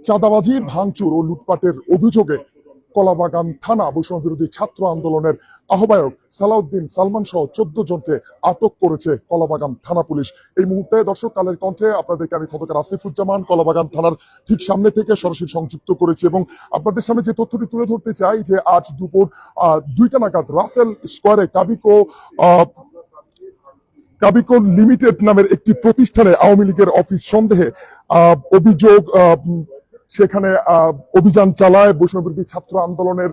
চাঁদাবাজি ভাঙচুর ও লুটপাটের অভিযোগে কলাবাগান থানা বৈষম্য বিরোধী ছাত্র আন্দোলনের আহ্বায়ক সালাউদ্দিন সালমান সহ চোদ্দ জনকে আটক করেছে কলাবাগান থানা পুলিশ। এই মুহূর্তে দর্শক কালের কণ্ঠে আপনাদেরকে আমি খন্দকার আসিফুজ্জামান কলাবাগান থানার ঠিক সামনে থেকে সরাসরি সংযুক্ত করেছি এবং আপনাদের সামনে যে তথ্যটি তুলে ধরতে চাই যে আজ দুপুর দুইটা নাগাদ রাসেল স্কোয়ারে কাবিকো আহ, কাবিকো লিমিটেড নামের একটি প্রতিষ্ঠানে আওয়ামী লীগের অফিস সন্দেহে অভিযোগ সেখানে অভিযান চালায় বৈষ্ণবী ছাত্র আন্দোলনের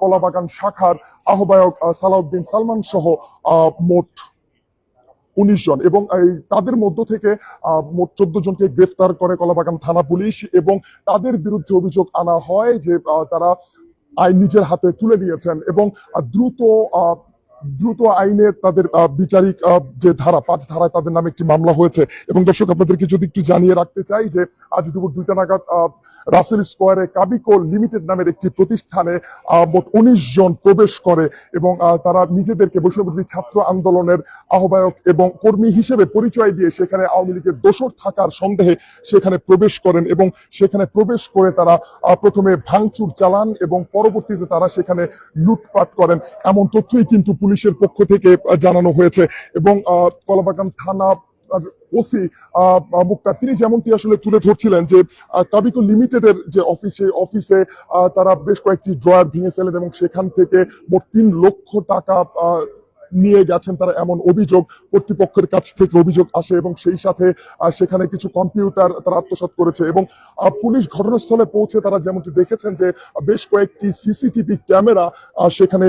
কলাবাগান শাখার আহ্বায়ক সালাউদ্দিন সালমান সহ মোট উনিশ জন এবং তাদের মধ্য থেকে মোট চোদ্দ জনকে গ্রেফতার করে কলাবাগান থানা পুলিশ এবং তাদের বিরুদ্ধে অভিযোগ আনা হয় যে তারা আইন নিজের হাতে তুলে নিয়েছেন এবং দ্রুত দ্রুত আইনে তাদের বিচারিক যে ধারা, পাঁচ ধারায় তাদের নামে একটি মামলা হয়েছে। এবং দর্শক, আপনাদেরকে যদি একটু জানিয়ে রাখতে চাই যে, আজ দুপুর দুইটা নাগাদ রাসেল স্কোয়ারে কাবিকো লিমিটেড নামের একটি প্রতিষ্ঠানে মোট উনিশ জন প্রবেশ করে এবং তারা নিজেদেরকে বৈষ্ণবী ছাত্র আন্দোলনের আহ্বায়ক এবং কর্মী হিসেবে পরিচয় দিয়ে সেখানে আওয়ামী লীগের দোষর থাকার সন্দেহে সেখানে প্রবেশ করেন এবং সেখানে প্রবেশ করে তারা প্রথমে ভাঙচুর চালান এবং পরবর্তীতে তারা সেখানে লুটপাট করেন। এমন তথ্যই কিন্তু পুলিশের পক্ষ থেকে জানানো হয়েছে এবং কলাবাগান থানা ওসি মুক্তার, তিনি যেমনটি আসলে তুলে ধরছিলেন যে কাবিকো লিমিটেডের যে অফিসে অফিসে তারা বেশ কয়েকটি ড্রয়ার ভেঙে ফেলেন এবং সেখান থেকে মোট তিন লক্ষ টাকা নিয়ে গেছেন তারা এমন অভিযোগ, কর্তৃপক্ষের কাছ থেকে অভিযোগ আসে এবং সেই সাথে সেখানে কিছু কম্পিউটার তারা আত্মসাৎ করেছে এবং পুলিশ ঘটনাস্থলে পৌঁছে তারা যেমনটি দেখেছেন যে, বেশ কয়েকটি সিসিটিভি ক্যামেরা সেখানে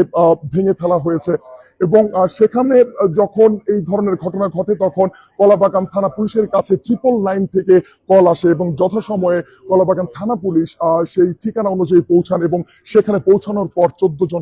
ভেঙে ফেলা হয়েছে এবং সেখানে যখন এই ধরনের ঘটনা ঘটে তখন কলাবাগান থানা পুলিশের কাছে ট্রিপল লাইন থেকে কল আসে এবং যথাসময়ে কলাবাগান থানা পুলিশ সেই ঠিকানা অনুযায়ী পৌঁছান এবং সেখানে পৌঁছানোর পর চোদ্দ জন